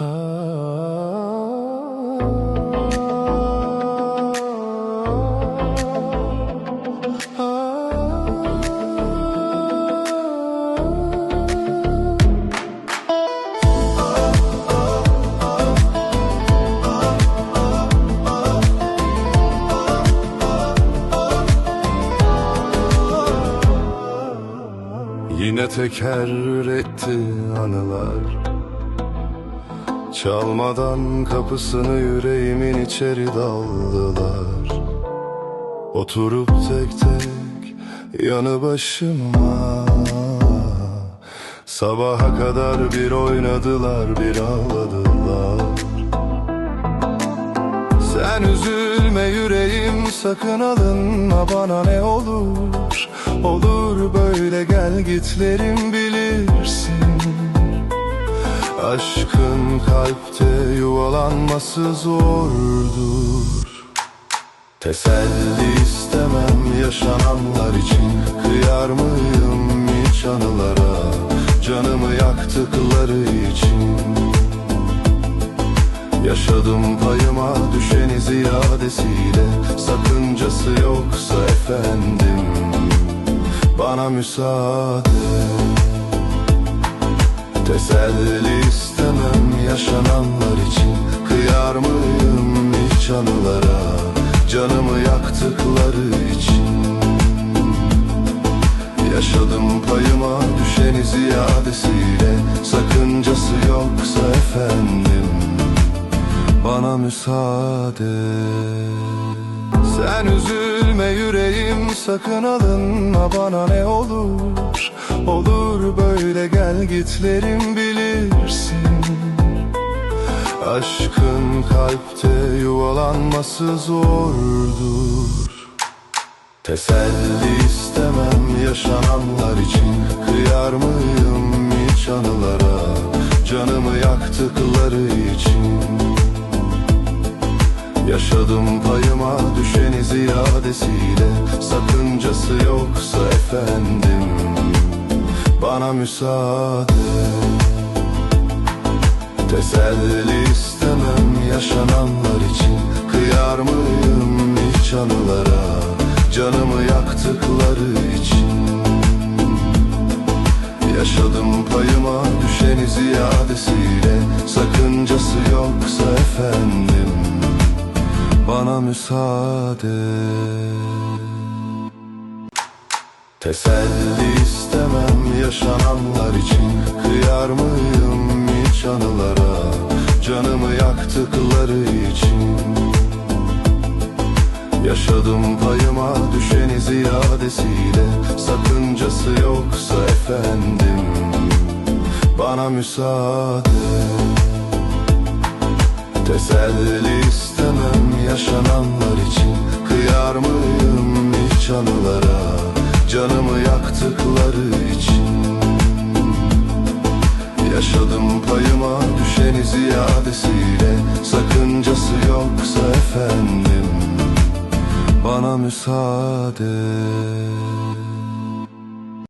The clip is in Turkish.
Yine teker etti anılar Çalmadan kapısını yüreğimin içeri daldılar. Oturup tek tek yanı başıma. Sabaha kadar bir oynadılar bir ağladılar. Sen üzülme yüreğim sakın alınma bana ne olur. Olur böyle gel gitlerim bilirsin Aşkın kalpte yuvalanması zordur. Teselli istemem yaşananlar için. Kıyar mıyım hiç anılara? Canımı yaktıkları için. Yaşadım payıma düşeni ziyadesiyle. Sakıncası yoksa efendim Bana müsaade Teselli istemem yaşananlar için. Kıyar mıyım hiç anılara? Canımı yaktıkları için. Yaşadım payıma düşeni ziyadesiyle. Sakıncası yoksa efendim Bana müsaade. Sen üzülme yüreğim sakın alınma bana ne olur. Olur böyle gel gitlerim bilirsin. Aşkın kalpte yuvalanması zordur. Teselli istemem yaşananlar için. Kıyar mıyım hiç anılara? Canımı yaktıkları için. Yaşadım payıma düşeni ziyadesiyle. Sakıncası yoksa efendim Bana müsaade. Teselli istemem yaşananlar için. Kıyar mıyım hiç anılara? Canımı yaktıkları için. Yaşadım payıma düşeni ziyadesiyle. Sakıncası yoksa efendim Bana müsaade Teselli istemem yaşananlar için. Kıyar mıyım hiç anılara? Canımı yaktıkları için. Yaşadım payıma düşeni ziyadesiyle. Sakıncası yoksa efendim Bana müsaade. Teselli istemem yaşananlar için. Kıyar mıyım hiç anılara Canımı yaktıkları için Yaşadım payıma düşeni ziyadesiyle Sakıncası yoksa efendim Bana müsaade